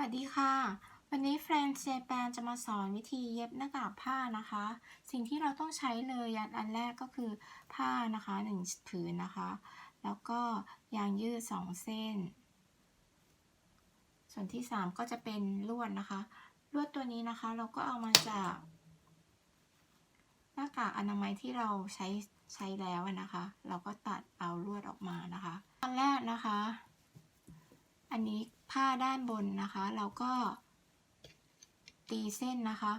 วัสดีค่ะ วันนี้ Friends Japan จะมาสอนวิธีเย็บหน้ากากผ้านะคะ สิ่งที่เราต้องใช้เลยอันอันแรกก็คือผ้านะคะ1ผืนนะคะ แล้วก็ยางยืด 2 เส้น ส่วนที่ 3 ก็จะเป็นลวดนะคะ ลวดตัวนี้นะคะเราก็เอามาจากหน้ากากอนามัยที่เราใช้ใช้แล้วนะคะ เราก็ตัดเอาลวดออกมานะคะ ตอนแรกนะคะ อันนี้ผ้าด้านบนนะคะ เราก็ตีเส้นนะคะ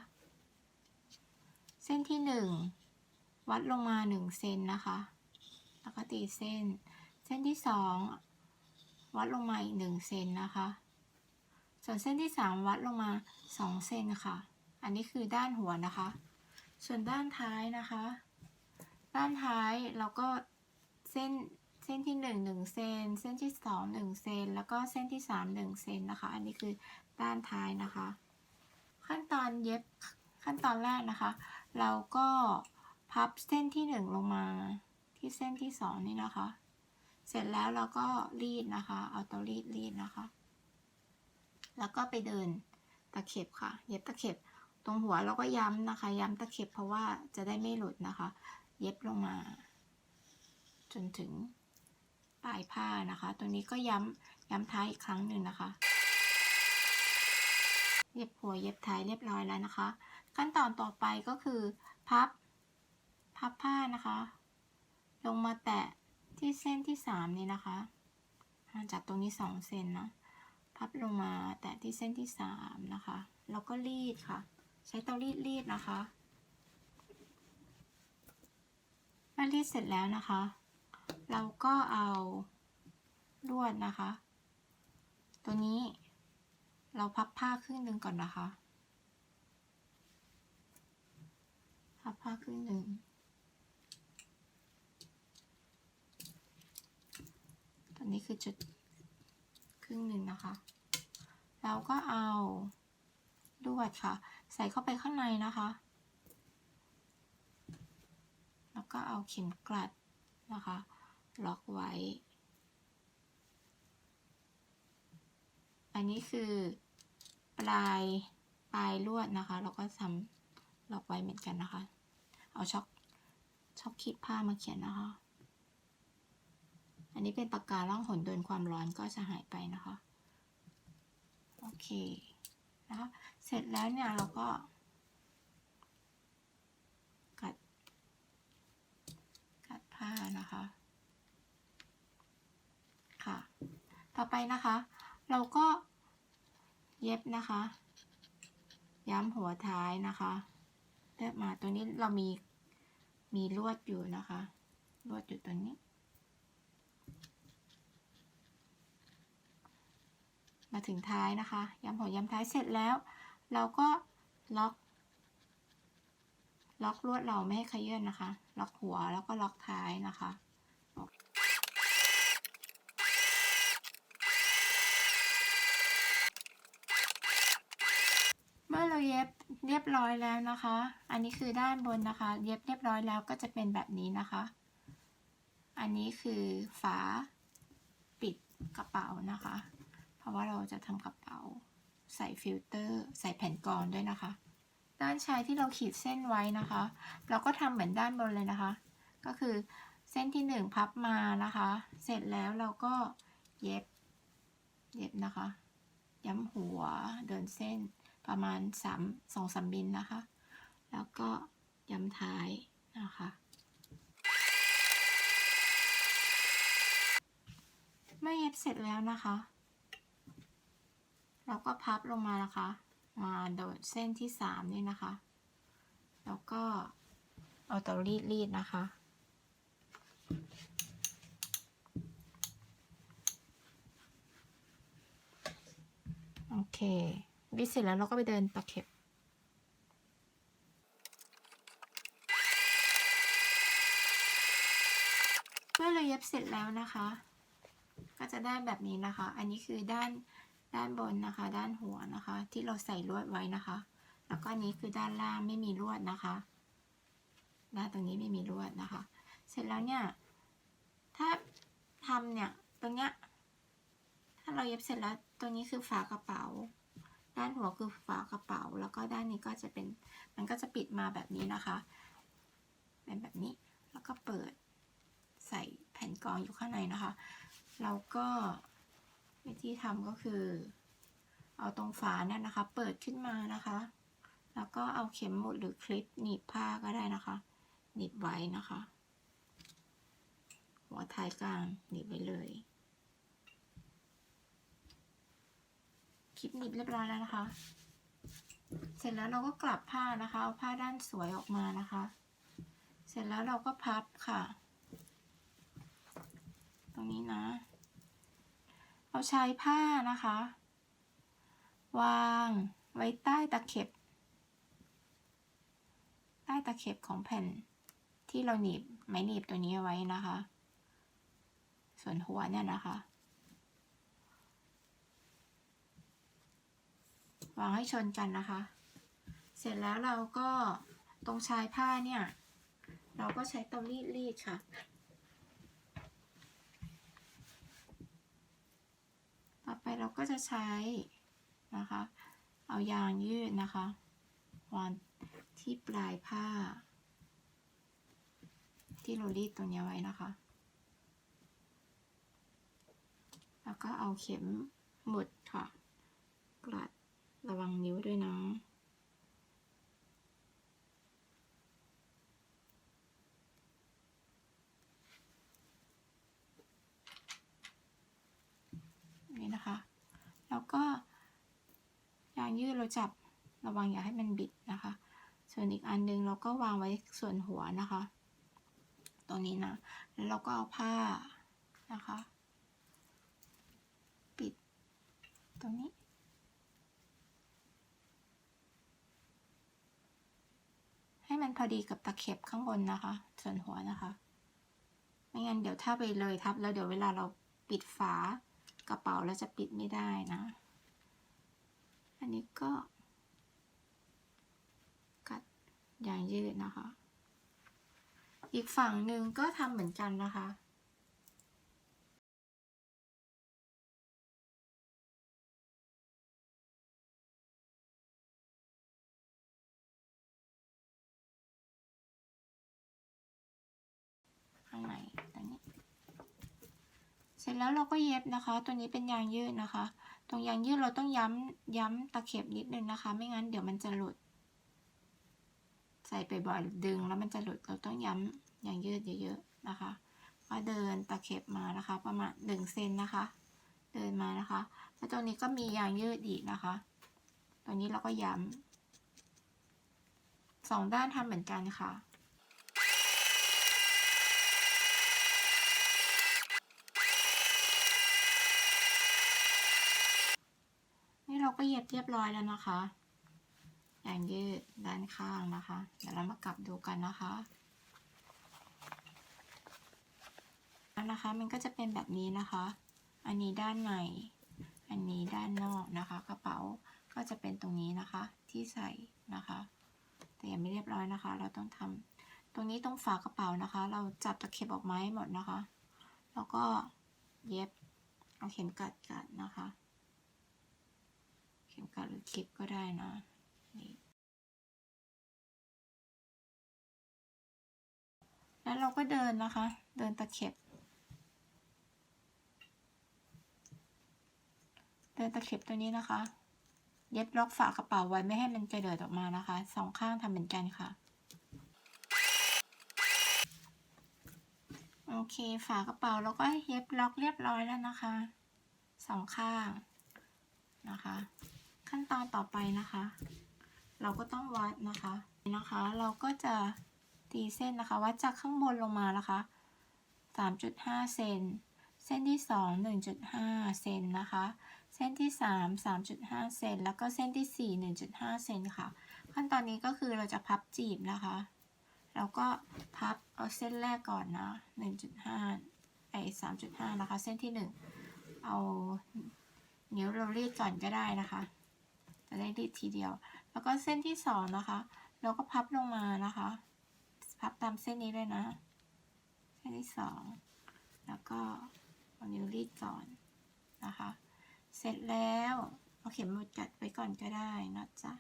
เส้นที่หนึ่งวัดลงมาหนึ่งเซนนะคะ แล้วก็ตีเส้น เส้นที่สองวัดลงมาอีกหนึ่งเซนนะคะ ส่วนเส้นที่สามวัดลงมาสองเซนค่ะ อันนี้คือด้านหัวนะคะ ส่วนด้านท้ายนะคะ ด้านท้ายเราก็เส้น เส้นที่หนึ่งหนึ่งเซน เส้นที่สองหนึ่งเซน แล้วก็เส้นที่สามหนึ่งเซนนะคะ อันนี้คือด้านท้ายนะคะ ขั้นตอนเย็บขั้นตอนแรกนะคะ เราก็พับเส้นที่หนึ่งลงมาที่เส้นที่สองนี่นะคะ เสร็จแล้วเราก็รีดนะคะ เอาเตารีดรีดนะคะ แล้วก็ไปเดินตะเข็บค่ะ เย็บตะเข็บ ตรงหัวเราก็ย้ำนะคะ ย้ำตะเข็บเพราะว่าจะได้ไม่หลุดนะคะ เย็บลงมา จนถึง ปลายผ้านะคะตัวนี้ก็ย้ำย้ำท้ายอีกครั้งหนึ่งนะคะ เย็บหัวเย็บท้ายเรียบร้อยแล้วนะคะ ขั้นตอนต่อไปก็คือพับพับผ้านะคะ ลงมาแตะที่เส้นที่สามนี่นะคะห่างจากตรงนี้สองเซนนะพับลงมาแตะที่เส้นที่สามนะคะแล้วก็รีดค่ะ ใช้เตารีดรีดนะคะเมื่อรีดเสร็จแล้วนะคะ เราก็เอาลวดนะคะ ตัวนี้เราพับผ้าครึ่งหนึ่งก่อนนะคะ พับผ้าครึ่งหนึ่ง ตัวนี้คือจุดครึ่งหนึ่งนะคะ เราก็เอาลวดค่ะ ใส่เข้าไปข้างในนะคะ แล้วก็เอาเข็มกลัดนะคะ ล็อกไว้ อันนี้คือปลายปลายลวดนะคะ เราก็ทำล็อกไว้เหมือนกันนะคะ เอาช็อกช็อกขีดผ้ามาเขียนนะคะ อันนี้เป็นปากกาล่องหนโดนความร้อนก็จะหายไปนะคะ โอเคนะคะเสร็จแล้วเนี่ยเราก็กัด กัดผ้านะคะ ค่ะ ต่อไปนะคะ เราก็เย็บนะคะ ย้ำหัวท้ายนะคะเลือกมาตัวนี้เรามีมีลวดอยู่นะคะ ลวดอยู่ตัวนี้ มาถึงท้ายนะคะ ย้ำหัวย้ำท้ายเสร็จแล้ว เราก็ล็อก ล็อกลวดเราไม่ให้ขยื่นนะคะ ล็อกหัวแล้วก็ล็อกท้ายนะคะ เมื่อเราเย็บเรียบร้อยแล้วนะคะ อันนี้คือด้านบนนะคะ เย็บเรียบร้อยแล้วก็จะเป็นแบบนี้นะคะ อันนี้คือฝาปิดกระเป๋านะคะ เพราะว่าเราจะทำกระเป๋าใส่ฟิลเตอร์ ใส่แผ่นกรองด้วยนะคะ ด้านชายที่เราขีดเส้นไว้นะคะ เราก็ทำเหมือนด้านบนเลยนะคะ ก็คือเส้นที่หนึ่งพับมานะคะ เสร็จแล้วเราก็เย็บ เย็บนะคะ ย้ำหัวเดินเส้น ประมาณสามสองสามมิลนะคะ แล้วก็ย้ำท้ายนะคะ เมื่อเย็บเสร็จแล้วนะคะ เราก็พับลงมานะคะ มาโดดเส้นที่สามนี่นะคะ แล้วก็เอาเตารีดรีดนะคะโอเค รีดเสร็จแล้วเราก็ไปเดินตะเข็บเมื่อเราเย็บเสร็จแล้วนะคะ ก็จะได้แบบนี้นะคะ อันนี้คือด้านด้านบนนะคะ ด้านหัวนะคะ ที่เราใส่ลวดไว้นะคะ แล้วก็อันนี้คือด้านล่างไม่มีลวดนะคะด้านตรงนี้ไม่มีลวดนะคะ เสร็จแล้วเนี่ย ถ้าทำเนี่ยตรงเนี้ยถ้าเราเย็บเสร็จแล้วตัวนี้คือฝากระเป๋า ด้านหัวคือฝากระเป๋า แล้วก็ด้านนี้ก็จะเป็น มันก็จะปิดมาแบบนี้นะคะ เป็นแบบนี้ แล้วก็เปิดใส่แผ่นกรองอยู่ข้างในนะคะ เราก็วิธีทำก็คือ เอาตรงฝาเนี่ยนะคะ เปิดขึ้นมานะคะ แล้วก็เอาเข็มหมุดหรือคลิปหนีบผ้าก็ได้นะคะ หนีบไว้นะคะ หัวท้ายกลางหนีบไว้เลย คลิปหนีบเรียบร้อยแล้วนะคะ เสร็จแล้วเราก็กลับผ้านะคะเอาผ้าด้านสวยออกมานะคะ เสร็จแล้วเราก็พับค่ะ ตรงนี้นะเราใช้ผ้านะคะ วางไว้ใต้ตะเข็บ ใต้ตะเข็บของแผ่นที่เราหนีบไม้หนีบตัวนี้ไว้นะคะ ส่วนหัวเนี่ยนะคะ วางให้ชนกันนะคะ เสร็จแล้วเราก็ตรงชายผ้าเนี่ย เราก็ใช้เตารีดรีดค่ะ ต่อไปเราก็จะใช้นะคะ เอายางยืดนะคะวางที่ปลายผ้า ที่เรารีดตรงนี้ไว้นะคะ แล้วก็เอาเข็มหมุดค่ะกลัด ระวังนิ้วด้วยนะนี่นะคะ แล้วก็ยางยืดเราจับระวังอย่าให้มันบิดนะคะ ส่วนอีกอันนึงเราก็วางไว้ส่วนหัวนะคะ ตรงนี้นะ แล้วเราก็เอาผ้านะคะ ปิดตรงนี้ ให้ มันพอดีกับตะเข็บข้างบนนะคะ ส่วนหัวนะคะ ไม่งั้นเดี๋ยวถ้าไปเลยทับ แล้วเดี๋ยวเวลาเราปิดฝากระเป๋าเราจะปิดไม่ได้นะ อันนี้ก็ กัดยางยืดนะคะ อีกฝั่งหนึ่งก็ทำเหมือนกันนะคะางในตรงนี้ เสร็จแล้วเราก็เย็บนะคะ ตัวนี้เป็นยางยืดนะคะ ตรงยางยืดเราต้องย้ำย้ำตะเข็บนิดนึงนะคะ ไม่งั้นเดี๋ยวมันจะหลุด ใส่ไปบ่อยดึงแล้วมันจะหลุดเราต้องย้ำยางยืดเยอะๆนะคะก็เดินตะเข็บมานะคะ ประมาณหนึ่งเซนนะคะ เดินมานะคะแล้วตรงนี้ก็มียางยืดอีกนะคะ ตรงนี้เราก็ย้ำสองด้านทำเหมือนกันค่ะ นี่ เราก็เย็บเรียบร้อยแล้วนะคะยางยืดด้านข้างนะคะ เดี๋ยวเรามากลับดูกันนะคะแล้วนะคะ มันก็จะเป็นแบบนี้นะคะ อันนี้ด้านใน อันนี้ด้านนอกนะคะ กระเป๋าก็จะเป็นตรงนี้นะคะที่ใส่นะคะ แต่ยังไม่เรียบร้อยนะคะ เราต้องทำตรงนี้ตรงฝากระเป๋านะคะ เราจับตะเข็บออกมาให้หมดนะคะ แล้วก็เย็บเอาเข็มกัดกัดนะคะ ข็มกัดหรือคลิปก็ได้นะนี่แล้วเราก็เดินนะคะ เดินตะเข็บ เดินตะเข็บตัวนี้นะคะ เย็บล็อกฝากระเป๋าไว้ไม่ให้มันกระเดิดออกมานะคะ สองข้างทำเหมือนกันค่ะ โอเค ฝากระเป๋าแล้วก็เย็บล็อกเรียบร้อยแล้วนะคะ สองข้างนะคะ ขั้นตอนต่อไปนะคะ เราก็ต้องวัดนะคะนะคะ เราก็จะตีเส้นนะคะ วัดจากข้างบนลงมานะคะ 3.5 เซนเส้นที่ 2 1.5 เซนนะคะ เส้นที่ 3 3.5 เซนแล้วก็เส้นที่ 4 1.5 เซนค่ะ ขั้นตอนนี้ก็คือเราจะพับจีบนะคะ แล้วก็พับเอาเส้นแรกก่อนนะ 1.5 ไอ้3.5 นะคะ เส้นที่ 1 เอานิ้วเรารีดก่อนก็ได้นะคะ จะได้รีดทีเดียว แล้วก็เส้นที่สองนะคะ เราก็พับลงมานะคะ พับตามเส้นนี้เลยนะ เส้นที่สองแล้วก็เอานิ้วรีดก่อนนะคะ เสร็จแล้วเอาเข็มมุดกัดไว้ก่อนก็ได้นะจ๊ะ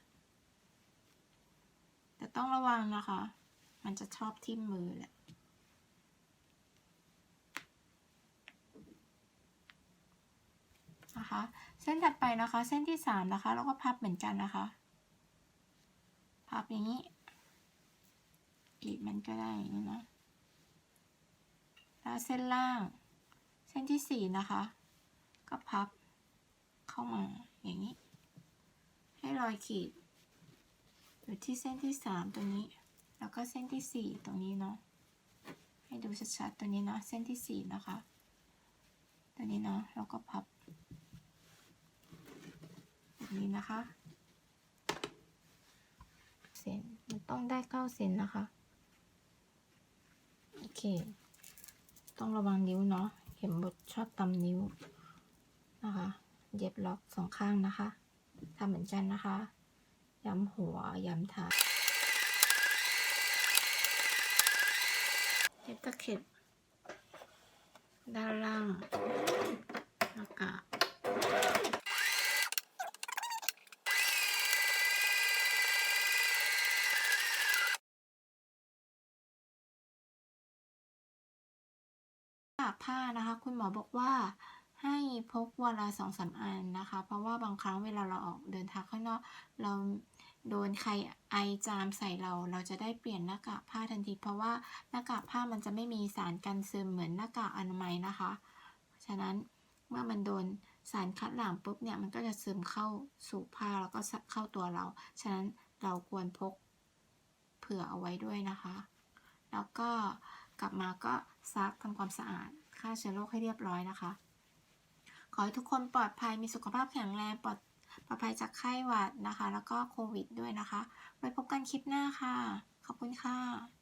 แต่ต้องระวังนะคะ มันจะชอบทิ่มมือแหละนะคะ เส้นถัดไปนะคะ เส้นที่สามนะคะแล้วก็พับเหมือนกันนะคะ พับอย่างนี้กรีดมันก็ได้อย่างนี้นะแล้วเส้นล่าง เส้นที่สี่นะคะ ก็พับเข้ามาอย่างนี้ ให้รอยขีดอยู่ที่เส้นที่สามตัวนี้ แล้วก็เส้นที่สี่ตรงนี้เนาะให้ดูชัดๆตัวนี้เนาะเส้นที่สี่นะคะ ตัวนี้เนาะแล้วก็พับ แบบนี้นะคะเส้นมันต้องได้เก้าเซนนะคะ โอเค ต้องระวังนิ้วเนาะ เข็มบดชอบตำนิ้วนะคะ เย็บล็อกสองข้างนะคะทำเหมือนกันนะคะ ย้ำหัว ย้ำท้ายเย็บตะเข็บด้านล่างแล้วก็ากผ้านะคะ คุณหมอบอกว่าให้พกวันละสองสามอันนะคะ เพราะว่าบางครั้งเวลาเราออกเดินทางข้างนอก เราโดนใครไอจามใส่เรา เราจะได้เปลี่ยนหน้ากากผ้าทันที เพราะว่าหน้ากากผ้ามันจะไม่มีสารกันซึมเหมือนหน้ากากอนามัยนะคะ ฉะนั้นเมื่อมันโดนสารคัดหลั่งปุ๊บเนี่ยมันก็จะซึมเข้าสู่ผ้าแล้วก็เข้าตัวเรา ฉะนั้นเราควรพกเผื่อเอาไว้ด้วยนะคะ แล้วก็ กลับมาก็ซักทำความสะอาดฆ่าเชื้อโรคให้เรียบร้อยนะคะ ขอให้ทุกคนปลอดภัยมีสุขภาพแข็งแรงปลอดปลอดภัยจากไข้หวัดนะคะ แล้วก็โควิดด้วยนะคะ ไว้พบกันคลิปหน้าค่ะ ขอบคุณค่ะ